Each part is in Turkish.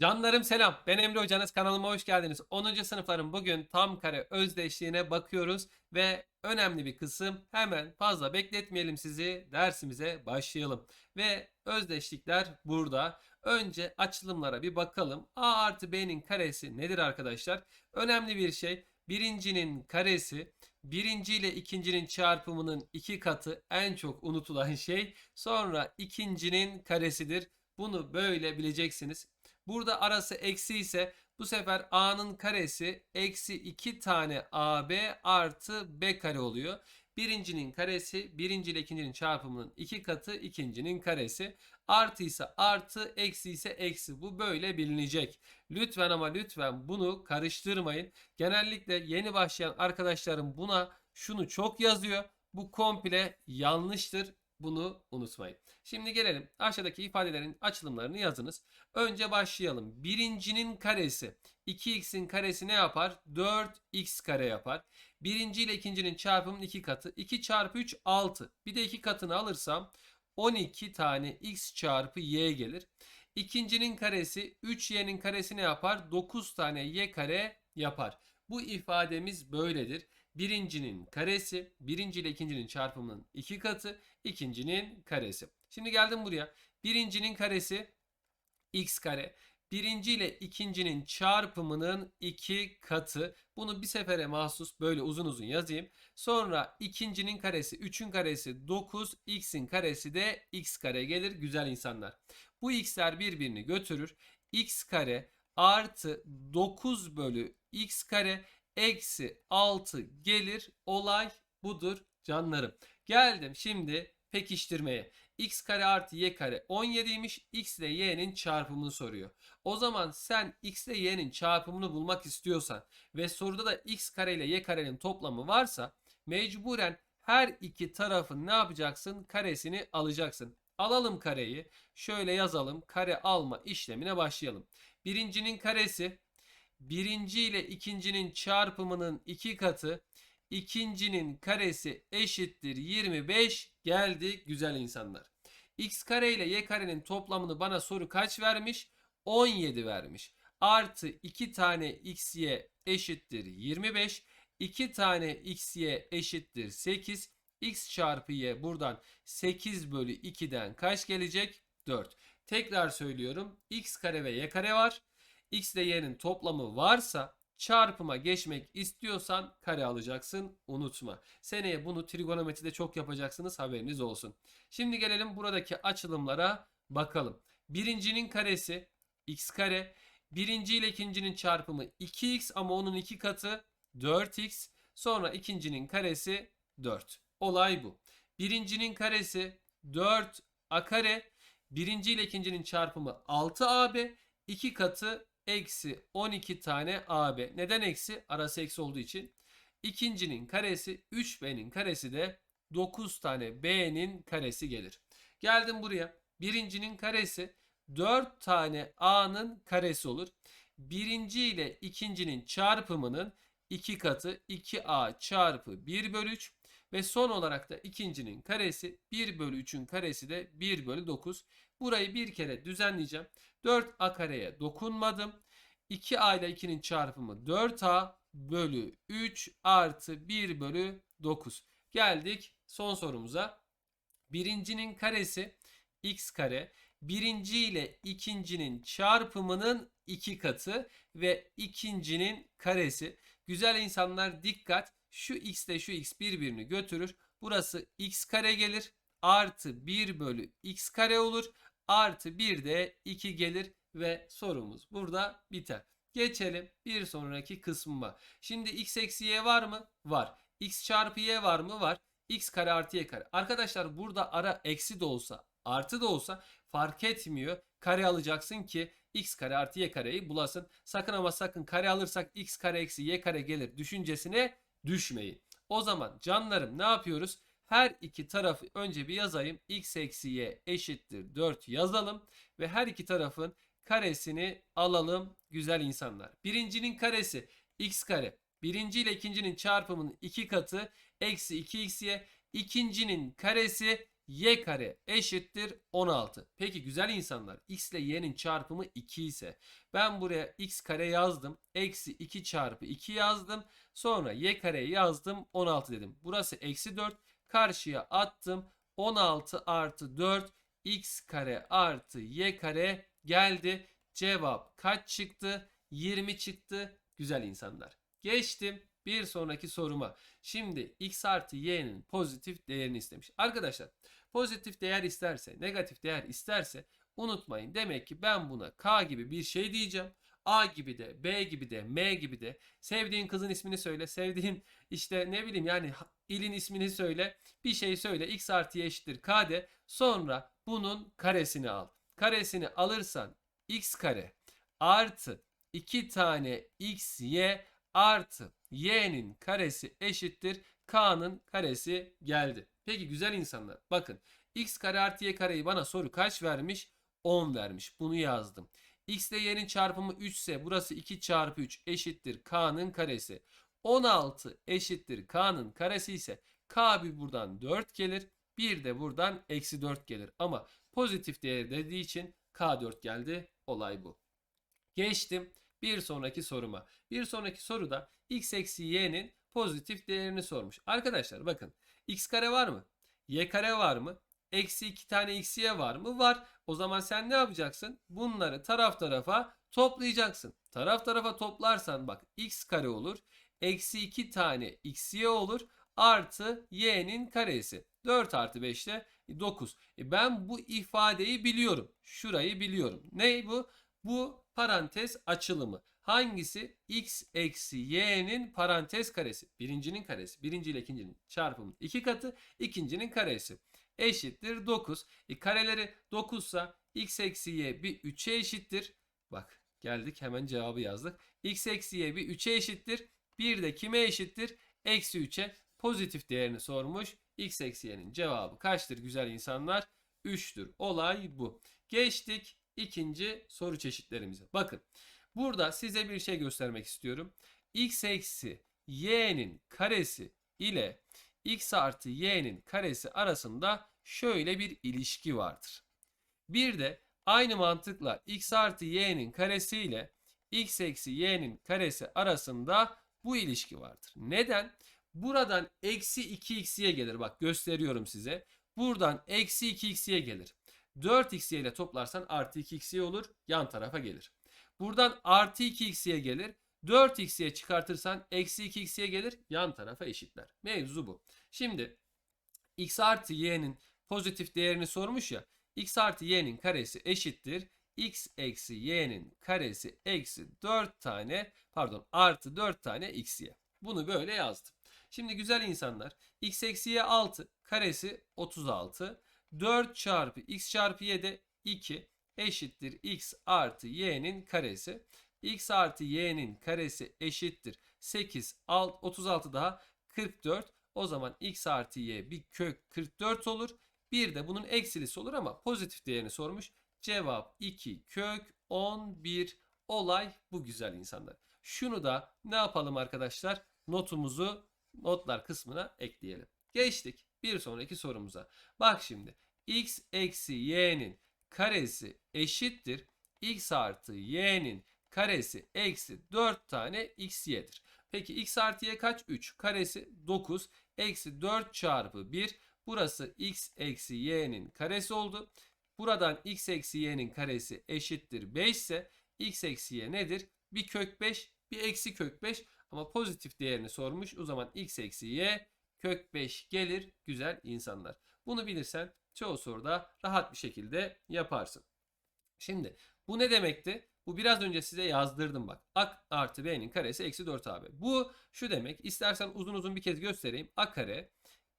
Canlarım selam. Ben Emre Hocanız. Kanalıma hoş geldiniz. 10. sınıfların bugün tam kare özdeşliğine bakıyoruz ve önemli bir kısım hemen fazla bekletmeyelim sizi. Dersimize başlayalım. Ve özdeşlikler burada. Önce açılımlara bir bakalım. A artı B'nin karesi nedir arkadaşlar? Önemli bir şey. Birincinin karesi birinci ile ikincinin çarpımının iki katı en çok unutulan şey. Sonra ikincinin karesidir. Bunu böyle bileceksiniz. Burada arası eksi ise bu sefer a'nın karesi eksi 2 tane ab artı b kare oluyor. Birincinin karesi birinci ile ikincinin çarpımının iki katı ikincinin karesi. Artı ise artı eksi ise eksi. Bu böyle bilinecek. Lütfen ama lütfen bunu karıştırmayın. Genellikle yeni başlayan arkadaşlarım buna şunu çok yazıyor. Bu komple yanlıştır. Bunu unutmayın. Şimdi gelelim aşağıdaki ifadelerin açılımlarını yazınız. Önce başlayalım. Birincinin karesi 2x'in karesi ne yapar? 4x kare yapar. Birinci ile ikincinin çarpımının 2 katı. 2 çarpı 3 6. Bir de 2 katını alırsam 12 tane x çarpı y gelir. İkincinin karesi 3y'nin karesi ne yapar? 9 tane y kare yapar. Bu ifademiz böyledir. Birincinin karesi, birinci ile ikincinin çarpımının iki katı, ikincinin karesi. Şimdi geldim buraya. Birincinin karesi x kare. Birinci ile ikincinin çarpımının iki katı. Bunu bir sefere mahsus böyle uzun uzun yazayım. Sonra ikincinin karesi, üçün karesi 9, x'in karesi de x kare gelir güzel insanlar. Bu x'ler birbirini götürür. x kare artı 9 bölü x kare eksi 6 gelir. Olay budur canlarım. Geldim şimdi pekiştirmeye. x kare artı y kare 17'ymiş. x ile y'nin çarpımını soruyor. O zaman sen x ile y'nin çarpımını bulmak istiyorsan ve soruda da x kare ile y karenin toplamı varsa mecburen her iki tarafın ne yapacaksın? Karesini alacaksın. Alalım kareyi. Şöyle yazalım. Kare alma işlemine başlayalım. Birincinin karesi birinci ile ikincinin çarpımının iki katı ikincinin karesi eşittir 25 geldi güzel insanlar. x kare ile y karenin toplamını bana soru kaç vermiş? 17 vermiş. Artı 2 tane xy eşittir 25. 2 tane xy eşittir 8. x çarpı y buradan 8 bölü 2'den kaç gelecek? 4. Tekrar söylüyorum. x kare ve y kare var x ile y'nin toplamı varsa çarpıma geçmek istiyorsan kare alacaksın. Unutma. Seneye bunu trigonometride çok yapacaksınız haberiniz olsun. Şimdi gelelim buradaki açılımlara bakalım. Birincinin karesi x kare. Birinci ile ikincinin çarpımı 2x ama onun iki katı 4x. Sonra ikincinin karesi 4. Olay bu. Birincinin karesi 4 a kare. Birinci ile ikincinin çarpımı 6ab. 2 katı eksi 12 tane AB. Neden eksi? Arası eksi olduğu için. İkincinin karesi 3B'nin karesi de 9 tane B'nin karesi gelir. Geldim buraya. Birincinin karesi 4 tane A'nın karesi olur. Birinci ile ikincinin çarpımının 2 katı 2A çarpı 1 bölü 3. Ve son olarak da ikincinin karesi 1 bölü 3'ün karesi de 1 bölü 9. Burayı bir kere düzenleyeceğim. 4a kareye dokunmadım. 2a ile 2'nin çarpımı 4a bölü 3 artı 1 bölü 9. Geldik son sorumuza. Birincinin karesi x kare. Birinci ile ikincinin çarpımının iki katı ve ikincinin karesi. Güzel insanlar dikkat. Şu x ile şu x birbirini götürür. Burası x kare gelir. Artı 1 bölü x kare olur artı 1 de 2 gelir ve sorumuz burada biter. Geçelim bir sonraki kısmıma. Şimdi x eksi y var mı? Var. x çarpı y var mı? Var. x kare artı y kare. Arkadaşlar burada ara eksi de olsa artı da olsa fark etmiyor. Kare alacaksın ki x kare artı y kareyi bulasın. Sakın ama sakın kare alırsak x kare eksi y kare gelir düşüncesine düşmeyin. O zaman canlarım ne yapıyoruz? Her iki tarafı önce bir yazayım. x eksi y eşittir 4 yazalım. Ve her iki tarafın karesini alalım güzel insanlar. Birincinin karesi x kare. Birinci ile ikincinin çarpımının iki katı eksi 2xy. İkincinin karesi y kare eşittir 16. Peki güzel insanlar x ile y'nin çarpımı 2 ise ben buraya x kare yazdım. Eksi 2 çarpı 2 yazdım. Sonra y kare yazdım 16 dedim. Burası eksi 4. Karşıya attım. 16 artı 4 x kare artı y kare geldi. Cevap kaç çıktı? 20 çıktı. Güzel insanlar. Geçtim bir sonraki soruma. Şimdi x artı y'nin pozitif değerini istemiş. Arkadaşlar pozitif değer isterse, negatif değer isterse unutmayın. Demek ki ben buna k gibi bir şey diyeceğim. A gibi de, B gibi de, M gibi de. Sevdiğin kızın ismini söyle. Sevdiğin işte ne bileyim yani ilin ismini söyle. Bir şey söyle. X artı y eşittir k de. Sonra bunun karesini al. Karesini alırsan x kare artı 2 tane x y artı y'nin karesi eşittir k'nın karesi geldi. Peki güzel insanlar bakın x kare artı y kareyi bana soru kaç vermiş? 10 vermiş. Bunu yazdım. X ile y'nin çarpımı 3 ise burası 2 çarpı 3 eşittir k'nın karesi. 16 eşittir k'nın karesi ise k bir buradan 4 gelir. Bir de buradan eksi 4 gelir. Ama pozitif değer dediği için k4 geldi. Olay bu. Geçtim bir sonraki soruma. Bir sonraki soruda x eksi y'nin pozitif değerini sormuş. Arkadaşlar bakın x kare var mı? Y kare var mı? Eksi 2 tane y var mı? Var. O zaman sen ne yapacaksın? Bunları taraf tarafa toplayacaksın. Taraf tarafa toplarsan bak x kare olur. Eksi 2 tane x y olur. Artı y'nin karesi. 4 artı 5 de 9. E ben bu ifadeyi biliyorum. Şurayı biliyorum. Ne bu? Bu parantez açılımı. Hangisi? x eksi y'nin parantez karesi. Birincinin karesi. Birinci ile ikincinin çarpımı. iki katı. ikincinin karesi. Eşittir 9. E, kareleri 9 ise x eksi y bir 3'e eşittir. Bak geldik hemen cevabı yazdık. x eksi y bir 3'e eşittir. Bir de kime eşittir? Eksi 3'e pozitif değerini sormuş. x eksi y'nin cevabı kaçtır güzel insanlar? 3'tür. Olay bu. Geçtik ikinci soru çeşitlerimize. Bakın burada size bir şey göstermek istiyorum. x eksi y'nin karesi ile x artı y'nin karesi arasında şöyle bir ilişki vardır. Bir de aynı mantıkla x artı y'nin karesi ile x eksi y'nin karesi arasında bu ilişki vardır. Neden? Buradan eksi 2x'ye gelir. Bak gösteriyorum size. Buradan eksi 2x'ye gelir. 4xy ile toplarsan artı 2xy olur. Yan tarafa gelir. Buradan artı 2xy gelir. 4x'ye çıkartırsan eksi 2x'ye gelir. Yan tarafa eşitler. Mevzu bu. Şimdi x artı y'nin pozitif değerini sormuş ya. x artı y'nin karesi eşittir. x eksi y'nin karesi eksi 4 tane pardon artı 4 tane xy. Bunu böyle yazdım. Şimdi güzel insanlar x eksi y 6 karesi 36. 4 çarpı x çarpı y de 2 eşittir x artı y'nin karesi. x artı y'nin karesi eşittir 8 alt, 36 daha 44. O zaman x artı y bir kök 44 olur. Bir de bunun eksilisi olur ama pozitif değerini sormuş. Cevap 2 kök 11 olay bu güzel insanlar. Şunu da ne yapalım arkadaşlar? Notumuzu notlar kısmına ekleyelim. Geçtik bir sonraki sorumuza. Bak şimdi x eksi y'nin karesi eşittir. x artı y'nin karesi eksi 4 tane x y'dir. Peki x artı y kaç? 3. Karesi 9. Eksi 4 çarpı 1. Burası x eksi y'nin karesi oldu. Buradan x eksi y'nin karesi eşittir 5 ise x eksi y nedir? Bir kök 5 bir eksi kök 5 ama pozitif değerini sormuş. O zaman x eksi y kök 5 gelir güzel insanlar. Bunu bilirsen çoğu soruda rahat bir şekilde yaparsın. Şimdi bu ne demekti? Bu biraz önce size yazdırdım bak. A artı b'nin karesi eksi 4ab. Bu şu demek. İstersen uzun uzun bir kez göstereyim. a kare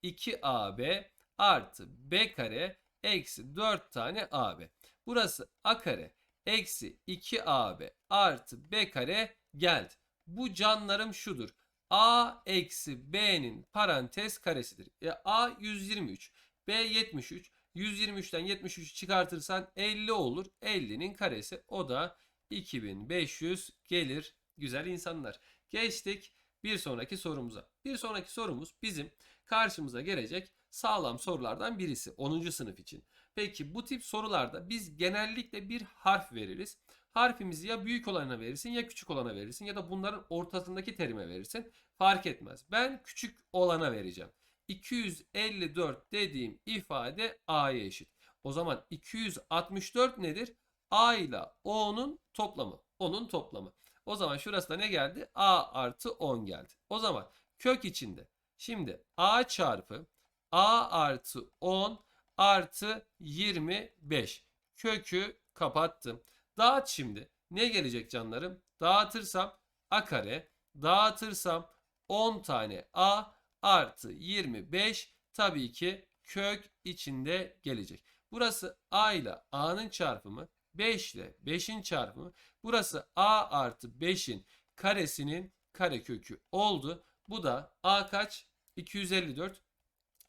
2ab artı b kare eksi 4 tane ab. Burası a kare eksi 2ab artı b kare geldi. Bu canlarım şudur. a eksi b'nin parantez karesidir. E, a 123, b 73. 123'ten 73'ü çıkartırsan 50 olur. 50'nin karesi o da 2500 gelir güzel insanlar. Geçtik bir sonraki sorumuza. Bir sonraki sorumuz bizim karşımıza gelecek sağlam sorulardan birisi 10. sınıf için. Peki bu tip sorularda biz genellikle bir harf veririz. Harfimizi ya büyük olana verirsin ya küçük olana verirsin ya da bunların ortasındaki terime verirsin. Fark etmez. Ben küçük olana vereceğim. 254 dediğim ifade A'ya eşit. O zaman 264 nedir? A ile O'nun toplamı. O'nun toplamı. O zaman şurası da ne geldi? A artı 10 geldi. O zaman kök içinde. Şimdi A çarpı A artı 10 artı 25. Kökü kapattım. Dağıt şimdi. Ne gelecek canlarım? Dağıtırsam A kare. Dağıtırsam 10 tane A artı 25 tabii ki kök içinde gelecek. Burası A ile A'nın çarpımı. 5 ile 5'in çarpımı. Burası A artı 5'in karesinin karekökü oldu. Bu da A kaç? 254.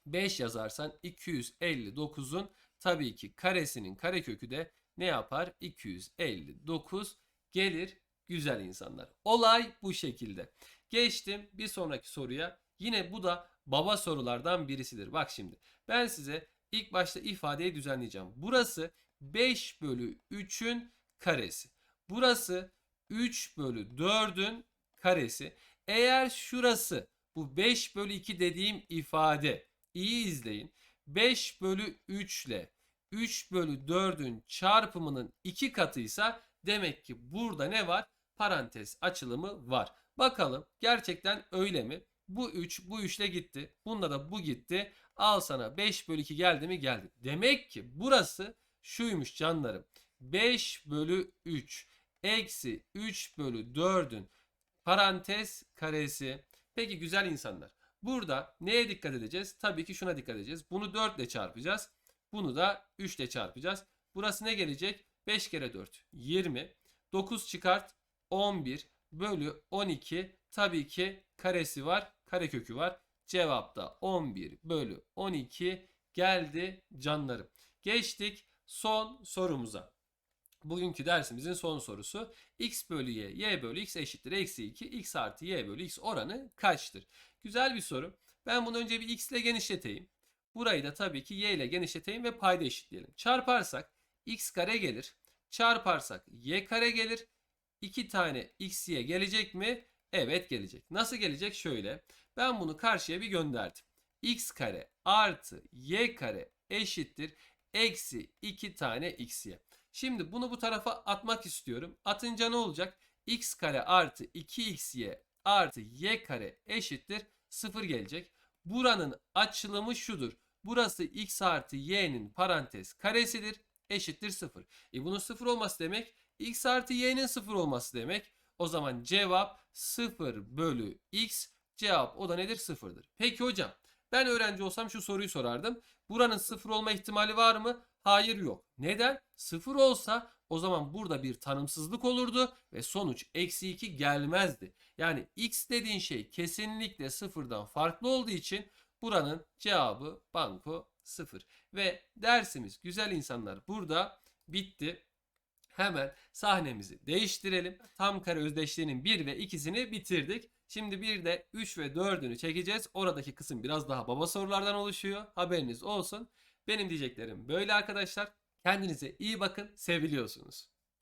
5 yazarsan 259'un tabii ki karesinin karekökü de ne yapar? 259 gelir güzel insanlar. Olay bu şekilde. Geçtim bir sonraki soruya. Yine bu da baba sorulardan birisidir. Bak şimdi ben size ilk başta ifadeyi düzenleyeceğim. Burası 5 bölü 3'ün karesi. Burası 3 bölü 4'ün karesi. Eğer şurası bu 5 bölü 2 dediğim ifade iyi izleyin. 5 bölü 3 ile 3 bölü 4'ün çarpımının 2 katıysa demek ki burada ne var? Parantez açılımı var. Bakalım gerçekten öyle mi? Bu 3 bu 3 ile gitti. Bunda da bu gitti. Al sana 5 bölü 2 geldi mi? Geldi. Demek ki burası şuymuş canlarım. 5 bölü 3 eksi 3 bölü 4'ün parantez karesi. Peki güzel insanlar. Burada neye dikkat edeceğiz? Tabii ki şuna dikkat edeceğiz. Bunu 4 ile çarpacağız. Bunu da 3 ile çarpacağız. Burası ne gelecek? 5 kere 4 20. 9 çıkart 11 bölü 12. Tabii ki karesi var. Karekökü var. Cevap da 11 bölü 12 geldi canlarım. Geçtik son sorumuza. Bugünkü dersimizin son sorusu x bölü y, y bölü x eşittir eksi 2, x artı y bölü x oranı kaçtır? Güzel bir soru. Ben bunu önce bir x ile genişleteyim. Burayı da tabii ki y ile genişleteyim ve payda eşitleyelim. Çarparsak x kare gelir. Çarparsak y kare gelir. 2 tane x y gelecek mi? Evet gelecek. Nasıl gelecek? Şöyle. Ben bunu karşıya bir gönderdim. x kare artı y kare eşittir. Eksi 2 tane x y. Şimdi bunu bu tarafa atmak istiyorum. Atınca ne olacak? x kare artı 2xy artı y kare eşittir 0 gelecek. Buranın açılımı şudur. Burası x artı y'nin parantez karesidir. Eşittir 0. E bunun 0 olması demek x artı y'nin 0 olması demek. O zaman cevap 0 bölü x. Cevap o da nedir? 0'dır. Peki hocam ben öğrenci olsam şu soruyu sorardım. Buranın 0 olma ihtimali var mı? Hayır yok. Neden? 0 olsa o zaman burada bir tanımsızlık olurdu ve sonuç eksi 2 gelmezdi. Yani x dediğin şey kesinlikle sıfırdan farklı olduğu için buranın cevabı banko 0. Ve dersimiz güzel insanlar burada bitti. Hemen sahnemizi değiştirelim. Tam kare özdeşliğinin 1 ve 2'sini bitirdik. Şimdi bir de 3 ve 4'ünü çekeceğiz. Oradaki kısım biraz daha baba sorulardan oluşuyor. Haberiniz olsun. Benim diyeceklerim böyle arkadaşlar. Kendinize iyi bakın. Seviliyorsunuz.